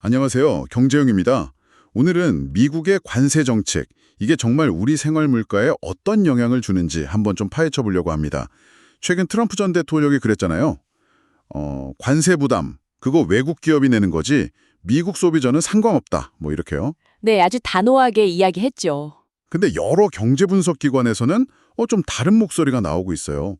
안녕하세요. 경제용입니다. 오늘은 미국의 관세 정책, 이게 정말 우리 생활 물가에 어떤 영향을 주는지 한번 좀 파헤쳐 보려고 합니다. 최근 트럼프 전 대통령이 그랬잖아요. 어, 관세 부담, 그거 외국 기업이 내는 거지 미국 소비자는 상관없다. 뭐 이렇게요. 네, 아주 단호하게 이야기했죠. 근데 여러 경제 분석 기관에서는 어, 좀 다른 목소리가 나오고 있어요.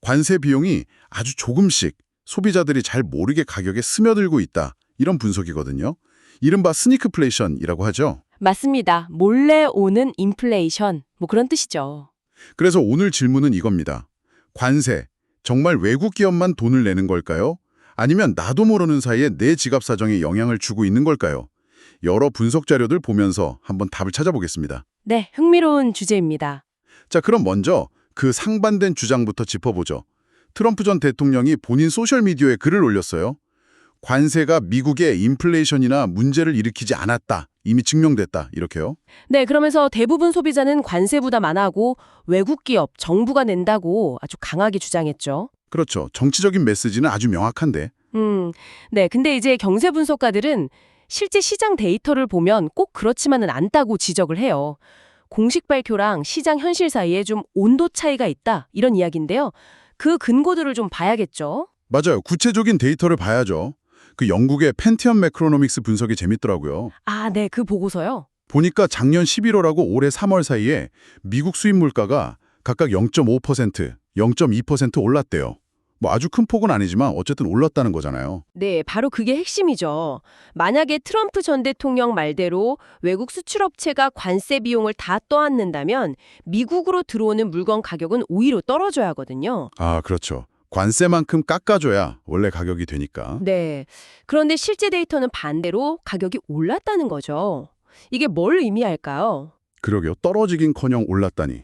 관세 비용이 아주 조금씩 소비자들이 잘 모르게 가격에 스며들고 있다. 이런 분석이거든요. 이른바 스니크플레이션이라고 하죠. 맞습니다. 몰래 오는 인플레이션, 뭐 그런 뜻이죠. 그래서 오늘 질문은 이겁니다. 관세, 정말 외국 기업만 돈을 내는 걸까요? 아니면 나도 모르는 사이에 내 지갑 사정에 영향을 주고 있는 걸까요? 여러 분석 자료들 보면서 한번 답을 찾아보겠습니다. 네, 흥미로운 주제입니다. 자, 그럼 먼저 그 상반된 주장부터 짚어보죠. 트럼프 전 대통령이 본인 소셜미디어에 글을 올렸어요. 관세가 미국의 인플레이션이나 문제를 일으키지 않았다. 이미 증명됐다. 이렇게요. 네, 그러면서 대부분 소비자는 관세 부담 안 하고 외국 기업, 정부가 낸다고 아주 강하게 주장했죠. 그렇죠. 정치적인 메시지는 아주 명확한데. 음, 네, 근데 이제 경제 분석가들은 실제 시장 데이터를 보면 꼭 그렇지만은 않다고 지적을 해요. 공식 발표랑 시장 현실 사이에 좀 온도 차이가 있다 이런 이야기인데요. 그 근거들을 좀 봐야겠죠. 맞아요. 구체적인 데이터를 봐야죠. 그 영국의 펜티엄 매크로노믹스 분석이 재밌더라고요. 아, 네, 그 보고서요. 보니까 작년 11월하고 올해 3월 사이에 미국 수입 물가가 각각 0.5%, 0.2% 올랐대요. 뭐 아주 큰 폭은 아니지만 어쨌든 올랐다는 거잖아요. 네, 바로 그게 핵심이죠. 만약에 트럼프 전 대통령 말대로 외국 수출업체가 관세 비용을 다 떠안는다면 미국으로 들어오는 물건 가격은 오히려 떨어져야 하거든요. 아, 그렇죠. 관세만큼 깎아줘야 원래 가격이 되니까. 네. 그런데 실제 데이터는 반대로 가격이 올랐다는 거죠. 이게 뭘 의미할까요? 그러게요. 떨어지긴커녕 올랐다니.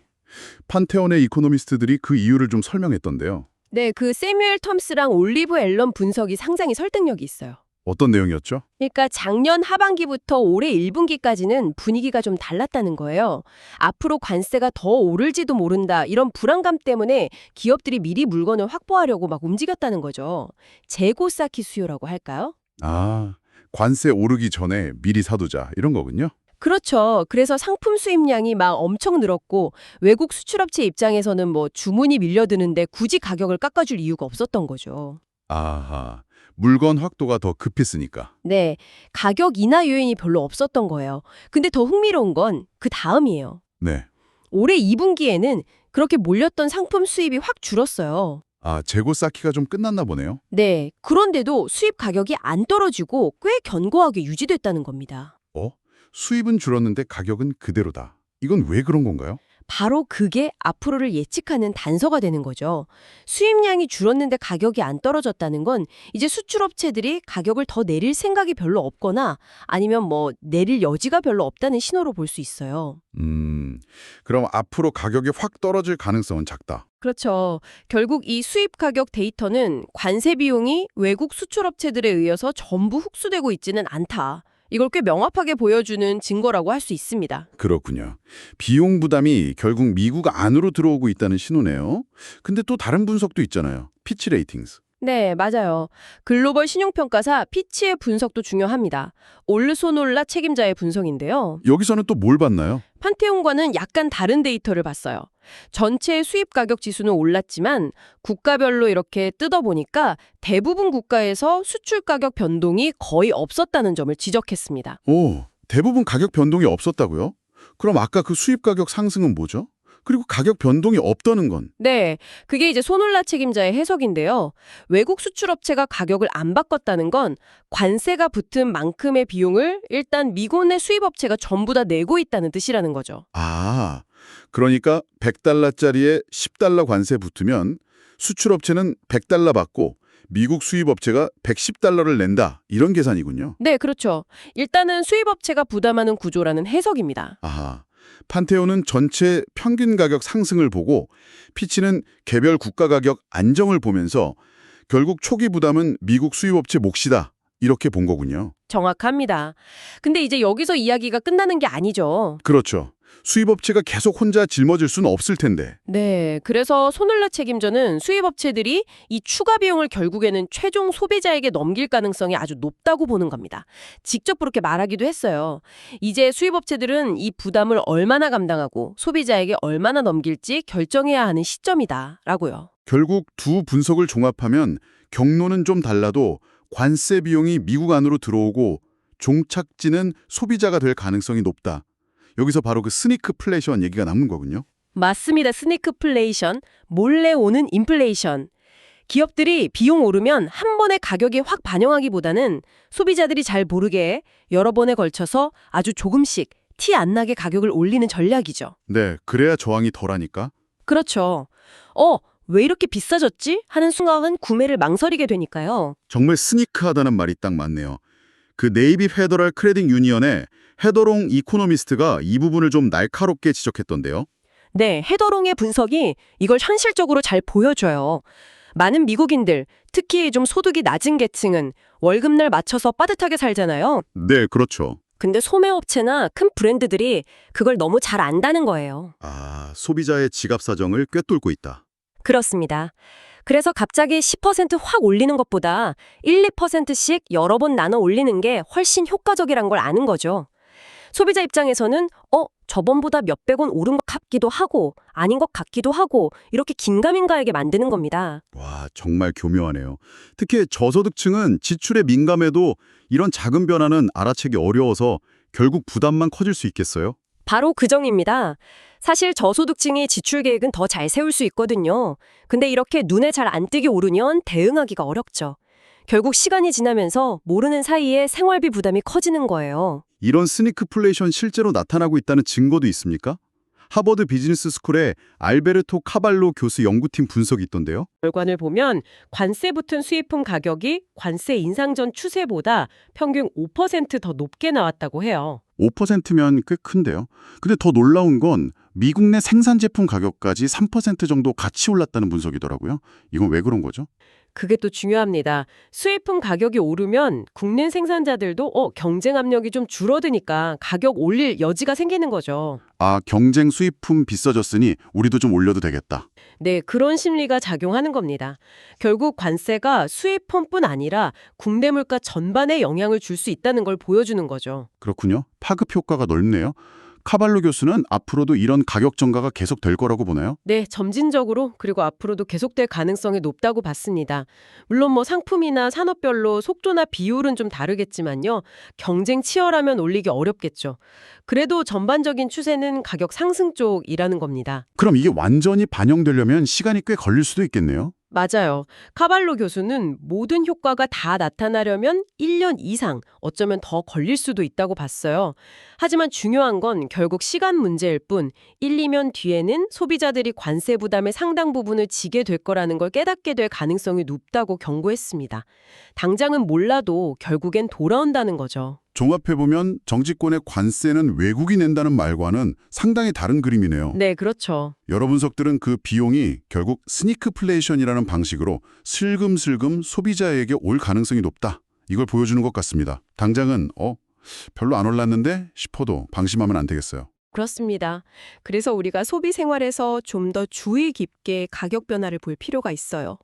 판테온의 이코노미스트들이 그 이유를 좀 설명했던데요. 네, 그 세뮤엘 텀스랑 올리브 앨런 분석이 상당히 설득력이 있어요. 어떤 내용이었죠? 그러니까 작년 하반기부터 올해 1분기까지는 분위기가 좀 달랐다는 거예요. 앞으로 관세가 더 오를지도 모른다 이런 불안감 때문에 기업들이 미리 물건을 확보하려고 막 움직였다는 거죠. 재고 쌓기 수요라고 할까요? 아, 관세 오르기 전에 미리 사두자 이런 거군요. 그렇죠. 그래서 상품 수입량이 막 엄청 늘었고 외국 수출업체 입장에서는 뭐 주문이 밀려드는데 굳이 가격을 깎아줄 이유가 없었던 거죠. 아하, 물건 확도가 더 급했으니까. 네, 가격 인하 요인이 별로 없었던 거예요. 근데 더 흥미로운 건 그 다음이에요. 네. 올해 2분기에는 그렇게 몰렸던 상품 수입이 확 줄었어요. 아, 재고 쌓기가 좀 끝났나 보네요. 네, 그런데도 수입 가격이 안 떨어지고 꽤 견고하게 유지됐다는 겁니다. 어? 수입은 줄었는데 가격은 그대로다. 이건 왜 그런 건가요? 바로 그게 앞으로를 예측하는 단서가 되는 거죠. 수입량이 줄었는데 가격이 안 떨어졌다는 건 이제 수출업체들이 가격을 더 내릴 생각이 별로 없거나 아니면 뭐 내릴 여지가 별로 없다는 신호로 볼 수 있어요. 음, 그럼 앞으로 가격이 확 떨어질 가능성은 작다. 그렇죠. 결국 이 수입 가격 데이터는 관세 비용이 외국 수출업체들에 의해서 전부 흡수되고 있지는 않다. 이걸 꽤 명확하게 보여주는 증거라고 할 수 있습니다. 그렇군요. 비용 부담이 결국 미국 안으로 들어오고 있다는 신호네요. 근데 또 다른 분석도 있잖아요. 피치 레이팅스. 네, 맞아요. 글로벌 신용평가사 피치의 분석도 중요합니다. 올르소놀라 책임자의 분석인데요. 여기서는 또 뭘 봤나요? 판테온과는 약간 다른 데이터를 봤어요. 전체 수입 가격 지수는 올랐지만 국가별로 이렇게 뜯어보니까 대부분 국가에서 수출 가격 변동이 거의 없었다는 점을 지적했습니다. 오, 대부분 가격 변동이 없었다고요? 그럼 아까 그 수입 가격 상승은 뭐죠? 그리고 가격 변동이 없다는 건 네, 그게 이제 소놀라 책임자의 해석인데요. 외국 수출업체가 가격을 안 바꿨다는 건 관세가 붙은 만큼의 비용을 일단 미국내 수입업체가 전부 다 내고 있다는 뜻이라는 거죠. 아, 그러니까 100달러짜리에 10달러 관세 붙으면 수출업체는 100달러 받고 미국 수입업체가 110달러를 낸다. 이런 계산이군요. 네, 그렇죠. 일단은 수입업체가 부담하는 구조라는 해석입니다. 아하. 판테온은 전체 평균 가격 상승을 보고 피치는 개별 국가 가격 안정을 보면서 결국 초기 부담은 미국 수입업체 몫이다. 이렇게 본 거군요. 정확합니다. 근데 이제 여기서 이야기가 끝나는 게 아니죠. 그렇죠. 수입업체가 계속 혼자 짊어질 수는 없을 텐데. 네, 그래서 손을라 책임자는 수입업체들이 이 추가 비용을 결국에는 최종 소비자에게 넘길 가능성이 아주 높다고 보는 겁니다. 직접 그렇게 말하기도 했어요. 이제 수입업체들은 이 부담을 얼마나 감당하고 소비자에게 얼마나 넘길지 결정해야 하는 시점이다 라고요. 결국 두 분석을 종합하면 경로는 좀 달라도 관세 비용이 미국 안으로 들어오고 종착지는 소비자가 될 가능성이 높다. 여기서 바로 그 스니크 플레이션 얘기가 남는 거군요. 맞습니다. 스니크 플레이션, 몰래 오는 인플레이션. 기업들이 비용 오르면 한 번에 가격에 확 반영하기보다는 소비자들이 잘 모르게 여러 번에 걸쳐서 아주 조금씩 티 안 나게 가격을 올리는 전략이죠. 네, 그래야 저항이 덜하니까. 그렇죠. 어, 왜 이렇게 비싸졌지? 하는 순간 구매를 망설이게 되니까요. 정말 스니크하다는 말이 딱 맞네요. 그 네이비 페더럴 크레딧 유니언의 헤더롱 이코노미스트가 이 부분을 좀 날카롭게 지적했던데요. 네, 헤더롱의 분석이 이걸 현실적으로 잘 보여줘요. 많은 미국인들, 특히 좀 소득이 낮은 계층은 월급날 맞춰서 빠듯하게 살잖아요. 네, 그렇죠. 근데 소매업체나 큰 브랜드들이 그걸 너무 잘 안다는 거예요. 아, 소비자의 지갑 사정을 꿰뚫고 있다. 그렇습니다. 그래서 갑자기 10%확 올리는 것보다 1, 2%씩 여러 번 나눠 올리는 게 훨씬 효과적이란 걸 아는 거죠. 소비자 입장에서는 어, 저번보다 몇백 원 오른 것 같기도 하고 아닌 것 같기도 하고 이렇게 긴가민가하게 만드는 겁니다. 와, 정말 교묘하네요. 특히 저소득층은 지출에 민감해도 이런 작은 변화는 알아채기 어려워서 결국 부담만 커질 수 있겠어요? 바로 그 정입니다. 사실 저소득층이 지출 계획은 더 잘 세울 수 있거든요. 근데 이렇게 눈에 잘 안 띄게 오르면 대응하기가 어렵죠. 결국 시간이 지나면서 모르는 사이에 생활비 부담이 커지는 거예요. 이런 스니크플레이션 실제로 나타나고 있다는 증거도 있습니까? 하버드 비즈니스 스쿨의 알베르토 카발로 교수 연구팀 분석이 있던데요. 결과를 보면 관세 붙은 수입품 가격이 관세 인상 전 추세보다 평균 5%더 높게 나왔다고 해요. 5%면 꽤 큰데요. 근데 더 놀라운 건 미국 내 생산 제품 가격까지 3% 정도 같이 올랐다는 분석이더라고요. 이건 왜 그런 거죠? 그게 또 중요합니다. 수입품 가격이 오르면 국내 생산자들도 어, 경쟁 압력이 좀 줄어드니까 가격 올릴 여지가 생기는 거죠. 아, 경쟁 수입품 비싸졌으니 우리도 좀 올려도 되겠다. 네, 그런 심리가 작용하는 겁니다. 결국 관세가 수입품뿐 아니라 국내 물가 전반에 영향을 줄 수 있다는 걸 보여주는 거죠. 그렇군요. 파급 효과가 넓네요. 카발로 교수는 앞으로도 이런 가격 전가가 계속 될 거라고 보나요? 네, 점진적으로 그리고 앞으로도 계속될 가능성이 높다고 봤습니다. 물론 뭐 상품이나 산업별로 속도나 비율은 좀 다르겠지만요. 경쟁 치열하면 올리기 어렵겠죠. 그래도 전반적인 추세는 가격 상승 쪽이라는 겁니다. 그럼 이게 완전히 반영되려면 시간이 꽤 걸릴 수도 있겠네요. 맞아요. 카발로 교수는 모든 효과가 다 나타나려면 1년 이상, 어쩌면 더 걸릴 수도 있다고 봤어요. 하지만 중요한 건 결국 시간 문제일 뿐 1, 2년 뒤에는 소비자들이 관세 부담의 상당 부분을 지게 될 거라는 걸 깨닫게 될 가능성이 높다고 경고했습니다. 당장은 몰라도 결국엔 돌아온다는 거죠. 종합해보면 정치권의 관세는 외국이 낸다는 말과는 상당히 다른 그림이네요. 네, 그렇죠. 여러 분석들은 그 비용이 결국 스니크플레이션이라는 방식으로 슬금슬금 소비자에게 올 가능성이 높다. 이걸 보여주는 것 같습니다. 당장은 어? 별로 안 올랐는데 싶어도 방심하면 안 되겠어요. 그렇습니다. 그래서 우리가 소비 생활에서 좀 더 주의 깊게 가격 변화를 볼 필요가 있어요.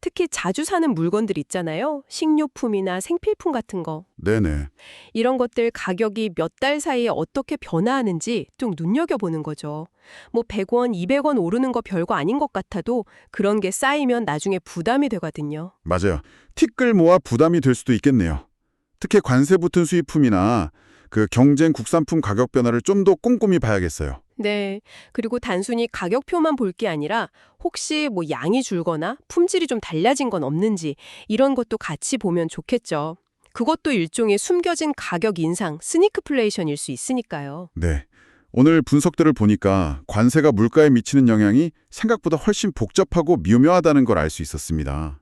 특히 자주 사는 물건들 있잖아요. 식료품이나 생필품 같은 거. 네네. 이런 것들 가격이 몇 달 사이에 어떻게 변화하는지 좀 눈여겨보는 거죠. 뭐 100원, 200원 오르는 거 별거 아닌 것 같아도 그런 게 쌓이면 나중에 부담이 되거든요. 맞아요. 티끌 모아 부담이 될 수도 있겠네요. 특히 관세 붙은 수입품이나 그 경쟁 국산품 가격 변화를 좀 더 꼼꼼히 봐야겠어요. 네. 그리고 단순히 가격표만 볼 게 아니라 혹시 뭐 양이 줄거나 품질이 좀 달라진 건 없는지 이런 것도 같이 보면 좋겠죠. 그것도 일종의 숨겨진 가격 인상, 스니크플레이션일 수 있으니까요. 네. 오늘 분석들을 보니까 관세가 물가에 미치는 영향이 생각보다 훨씬 복잡하고 미묘하다는 걸 알 수 있었습니다.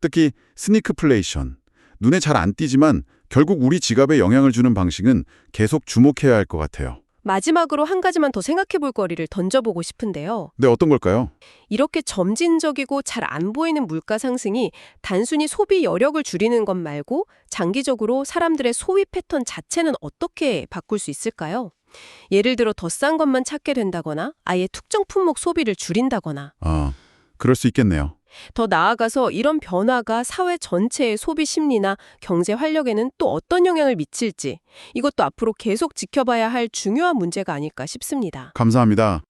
특히 스니크플레이션. 눈에 잘 안 띄지만 결국 우리 지갑에 영향을 주는 방식은 계속 주목해야 할 것 같아요. 마지막으로 한 가지만 더 생각해 볼 거리를 던져보고 싶은데요. 네, 어떤 걸까요? 이렇게 점진적이고 잘 안 보이는 물가 상승이 단순히 소비 여력을 줄이는 것 말고 장기적으로 사람들의 소비 패턴 자체는 어떻게 바꿀 수 있을까요? 예를 들어 더 싼 것만 찾게 된다거나 아예 특정 품목 소비를 줄인다거나 아, 그럴 수 있겠네요. 더 나아가서 이런 변화가 사회 전체의 소비 심리나 경제 활력에는 또 어떤 영향을 미칠지 이것도 앞으로 계속 지켜봐야 할 중요한 문제가 아닐까 싶습니다. 감사합니다.